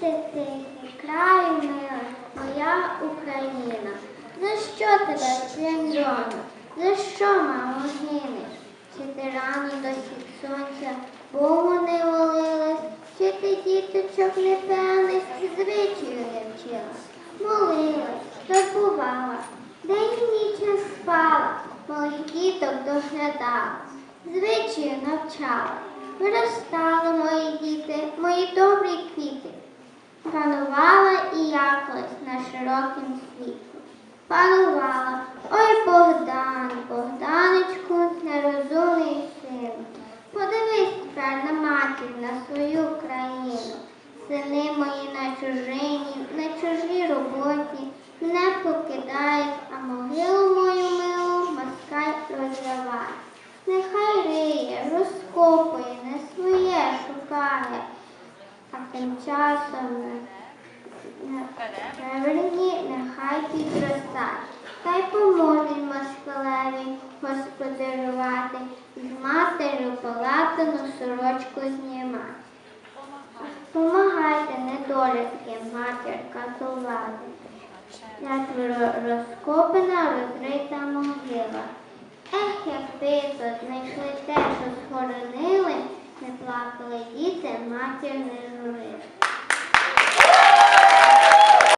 ти тихий, краю милий, моя Україна. За що тебе сльозоно? За що, мамо, гинеш? Чи ти рано до сонця Богу не молилась, чи ти діточок непевних звичаю не вчила? Молилась, забувала, день і ніч не спала, малих діток доглядала, звичаю навчала. Виростали мої діти, мої добрі квіти. Панувала і я колись на широкім світі. Панувала, ой Богдан, Богданочку, нерозумний син. Подивись тепер на матір, на свою країну. Сини мої на чужині, на чужій роботі, мене покидають, а могилу мою милу москаль розриває. Нехай риє, розкопує, не своє шукає, а тим часом Реверні нехай підростать, та й поможе москалеві господарювати, з матерю полатану сорочку знімати. Помагайте недолюдки, матір катувати, як розкопана, розрита могила. Ех, як писо, знайшли те, що схоронили, не плакали діти, матір не Amen.